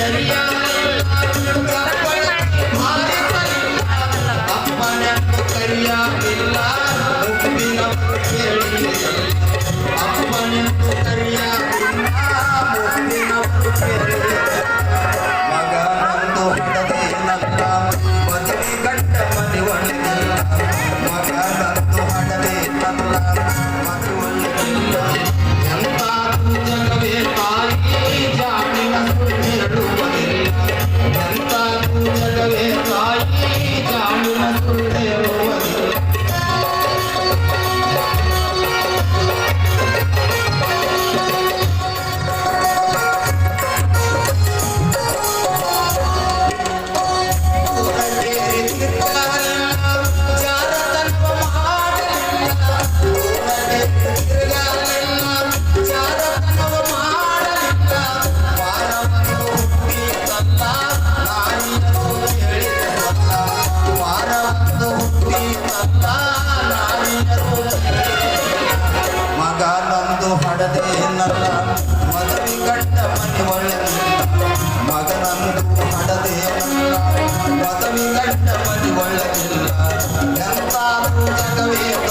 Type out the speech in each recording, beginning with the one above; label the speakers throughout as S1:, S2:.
S1: Yeah. ಹಡದೆ ಎನ್ನಲ್ಲ ಮದುವೆ ಕಟ್ಟ ಮನೆ ಒಳ್ಳೆ ಮಗನಂದು ಹಡದೆ ಎನ್ನಲ್ಲ ಮದುವೆ ಕಟ್ಟ ಜಗವೇ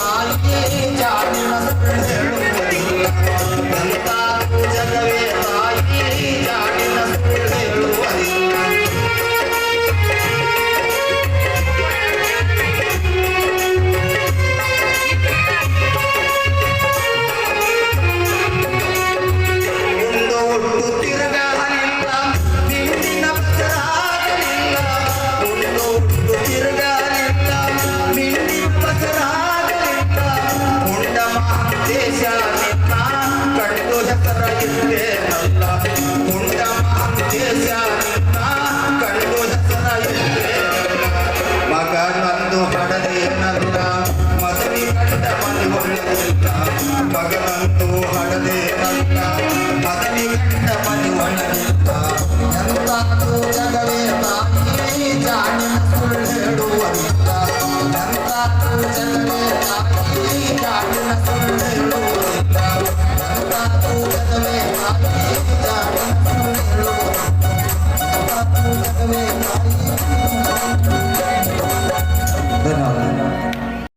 S1: ಒಳ್ಳೆದಿಲ್ಲ ಮಗನಂದು ಹಡದೇನಲ್ಲ ಮಗನಿ ಕಂಡ ಮನೆ ಒಳ್ಳೆದಿಲ್ಲ ಎಂತಾದ್ರೂ ಜಗವೇ ತಾಯಿ ಜಾಣಿನ ಸುಳ್ಳು ಹೇಳುವುದಿಲ್ಲ ಎಂತಾದ್ರೂ ಜಗವೇ ತಾಯಿ ಜಾಣಿನ ಸುಳ್ಳು ಹೇಳುವುದಿಲ್ಲ Thank you.